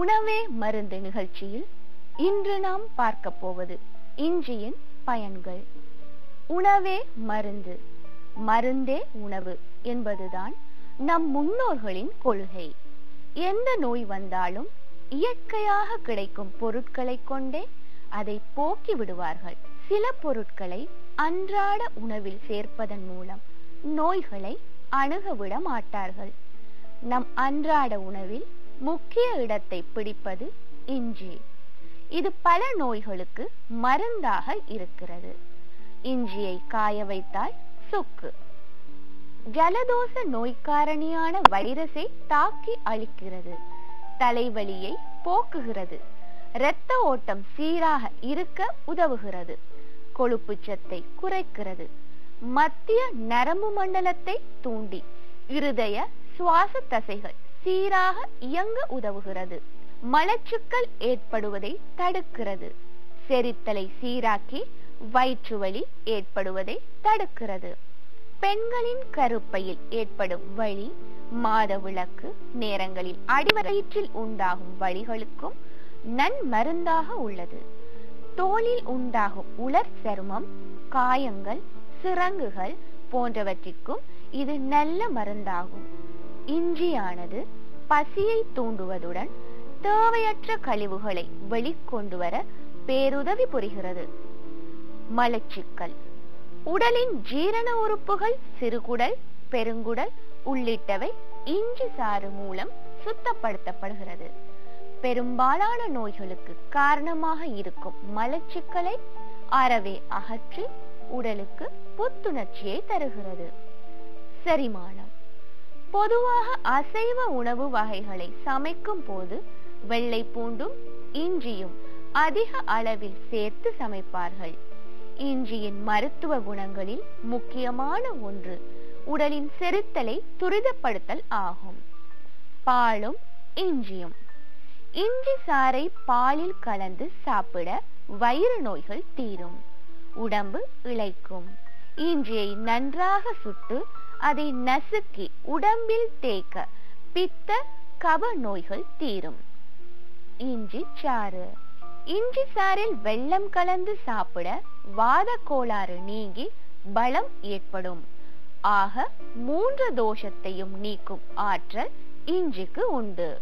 உணவே மருந்து நிகழ்ச்சியில் இன்று நாம் பார்க்க போவது இஞ்சியின் பயன்கள். உணவே மருந்து மருந்தே உணவு என்பதுதான் நம் முன்னோர்களின் கொள்கை. எந்த நோய் வந்தாலும் இயற்கையாக கிடைக்கும் பொருட்களை கொண்டே அதை போக்கி விடுவார்கள். சில பொருட்களை அன்றாட உணவில் சேர்ப்பதன் மூலம் நோய்களை அணுகவிட மாட்டார்கள். நம் அன்றாட உணவில் முக்கிய இடத்தை பிடிப்பது இஞ்சி. இது பல நோய்களுக்கு மருந்தாக இருக்கிறது. இஞ்சியை காய வைத்தால் சுக்கு. ஜலதோஷ நோய்க்காரணியான வைரஸை தாக்கி அழிக்கிறது. தலைவலியை போக்குகிறது. இரத்த ஓட்டம் சீராக இருக்க உதவுகிறது. கொழுப்பு சத்தை குறைக்கிறது. மத்திய நரம்பு மண்டலத்தை தூண்டி இருதய சுவாச தசைகள் சீராக இயங்க உதவுகிறது. மலச்சுக்கள் ஏற்படுவதை தடுக்கிறது. செரித்தலை சீராக்கி வயிற்று வலி ஏற்படுவதை தடுக்கிறது. பெண்களின் கருப்பையில் ஏற்படும் வழி மாதவிளக்கு நேரங்களில் அடிவயிற்றில் உண்டாகும் வழிகளுக்கும் நன்மருந்தாக உள்ளது. தோலில் உண்டாகும் உலர் சருமம் காயங்கள் சிறங்குகள் போன்றவற்றிற்கும் இது நல்ல மருந்தாகும். இஞ்சியானது பசியை தூண்டுவதுடன் தேவையற்ற கழிவுகளை வெளிக்கொண்டு வர பேருதவி புரிகிறது. மலச்சிக்கல். உடலின் ஜீரண உறுப்புகள் சிறுகுடல் பெருங்குடல் உள்ளிட்டவை இஞ்சி சாறு மூலம் சுத்தப்படுத்தப்படுகிறது. பெரும்பாலான நோய்களுக்கு காரணமாக இருக்கும் மலச்சிக்கலை அறவே அகற்றி உடலுக்கு புத்துணர்ச்சியை தருகிறது. செரிமானம். பொதுவாக அசைவ உணவு வகைகளை சமைக்கும் போது வெள்ளை பூண்டும் இஞ்சியும் அதிக அளவில் சேர்த்து சமைப்பார்கள். இஞ்சியின் மருத்துவ குணங்களில் முக்கியமான ஒன்று உடலின் செருத்தலை துரிதப்படுத்தல் ஆகும். பாலும் இஞ்சியும். இஞ்சி சாறை பாலில் கலந்து சாப்பிட வயிறு நோய்கள் தீரும். உடம்பு இழைக்கும் இஞ்சியை நன்றாக சுட்டு அதை நசுக்கி உடம்பில் தேய்க்க பித்த கப நோய்கள் தீரும். இஞ்சி சாறு. இஞ்சி சாறில் வெள்ளம் கலந்து சாப்பிட வாத கோளாறு நீங்கி பலம் ஏற்படும். ஆக மூன்று தோஷத்தையும் நீக்கும் ஆற்றல் இஞ்சிக்கு உண்டு.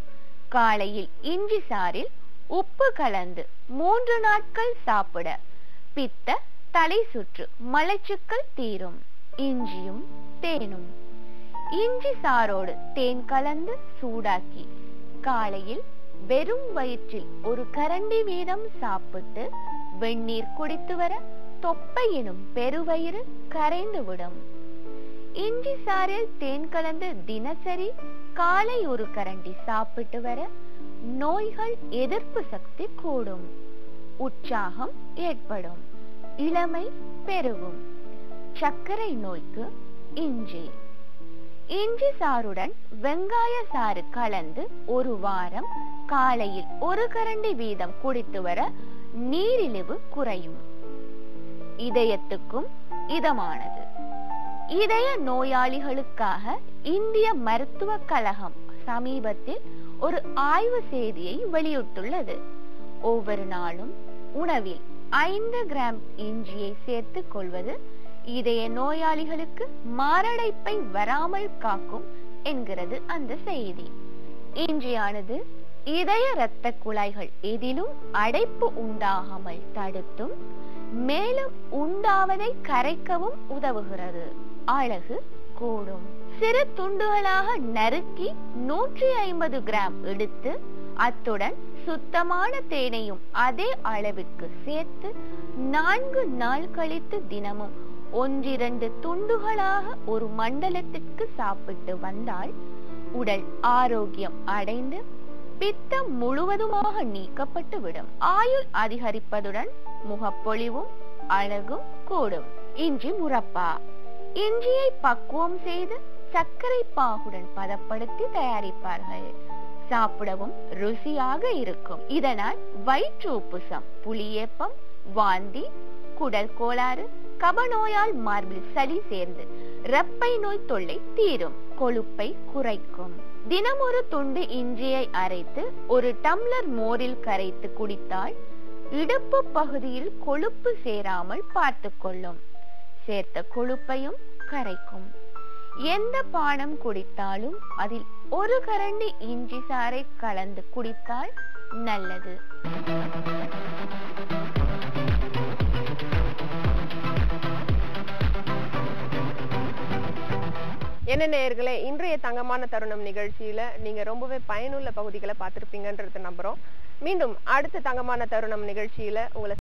காலையில் இஞ்சி சாறில் உப்பு கலந்து மூன்று நாட்கள் சாப்பிட பித்த தலை சுற்று மலச்சுக்கள் தீரும். இஞ்சியும் தேனும் இஞ்சி சாரோடு தேன் கலந்து சூடாக்கி காலையில் வெறும் வயிற்றில் ஒரு கரண்டி வீதம் சாப்பிட்டு வெந்நீர் குடித்து வர தொப்பையினும் பெருவயிறு கரைந்து விடும் இஞ்சி சாறில் தேன் கலந்து தினசரி காலை ஒரு கரண்டி சாப்பிட்டு வர நோய்கள் எதிர்ப்பு சக்தி கூடும். உற்சாகம் ஏற்படும். இளமை பெருகும். சர்க்கரை நோய்க்கு இஞ்சி. இஞ்சி சாறுடன் வெங்காய சாறு கலந்து ஒரு வாரம் காலையில் ஒரு கரண்டி வீதம் குடித்து வர நீரிழிவு குறையும். இதயத்துக்கும் இதமானது. இதய நோயாளிகளுக்காக இந்திய மருத்துவ கழகம் சமீபத்தில் ஒரு ஆய்வு செய்தியை வெளியிட்டுள்ளது. ஒவ்வொரு நாளும் உணவில் ஐந்து கிராம் இஞ்சியை சேர்த்துக் கொள்வது இதய நோயாளிகளுக்கு மாரடைப்பை வராமல் காக்கும் என்கிறது அந்த செய்தி. இன்றியானது இதய இரத்த குழாய்கள் எதிலும் அடைப்பு உண்டாகாமல் தடுத்தும் மேலும் உண்டாவதை கரைக்கவும் உதவுகிறது. அழகு கூடும். சிறு துண்டுகளாக நறுக்கி நூற்றி ஐம்பது கிராம் எடுத்து அத்துடன் சுத்தமான தேனையும் அதே அளவிற்கு சேர்த்து நான்கு நாள் கழித்து தினமும் ஒன்றிரண்டு துண்டுகளாக ஒரு மண்டலத்திற்கு சாப்பிட்டு வந்தால் உடல் ஆரோக்கியம் அடைந்து பித்தம் முழுவதுமாக நீக்கப்பட்டு விடும். ஆயுள் அதிகரிப்பதுடன் முகப்பொழிவும் அழகும் கூடும். இஞ்சி முரப்பா. இஞ்சியை பக்குவம் செய்து சர்க்கரை பாகுடன் பதப்படுத்தி தயாரிப்பார்கள். சாப்பிடவும் ருசியாக இருக்கும். இதனால் வயிற்று உப்புசம் புளியேப்பம் வாந்தி குடல் கோளாறு கபநோயால் மார்பில் சளி சேர்ந்து இரப்பை நோய் தொல்லை தீரும் கொழுப்பை குறைக்கும். தினமொரு துண்டு இஞ்சியை அரைத்து ஒரு டம்ளர் மோரில் கரைத்து குடித்தால் இடுப்பு பகுதியில் கொழுப்பு சேராமல் பார்த்து கொள்ளும். சேர்த்த கொழுப்பையும் கரைக்கும். எந்த பானம் குடித்தாலும் அதில் ஒரு கரண்டி இஞ்சி சாறை கலந்து குடித்தால் நல்லது. என்ன நேயர்களே இன்றைய தங்கமான தருணம் நிகழ்ச்சியில நீங்க ரொம்பவே பயனுள்ள பகுதிகளை பார்த்திருப்பீங்கன்றத நம்புறோம். மீண்டும் அடுத்த தங்கமான தருணம் நிகழ்ச்சியில உங்களை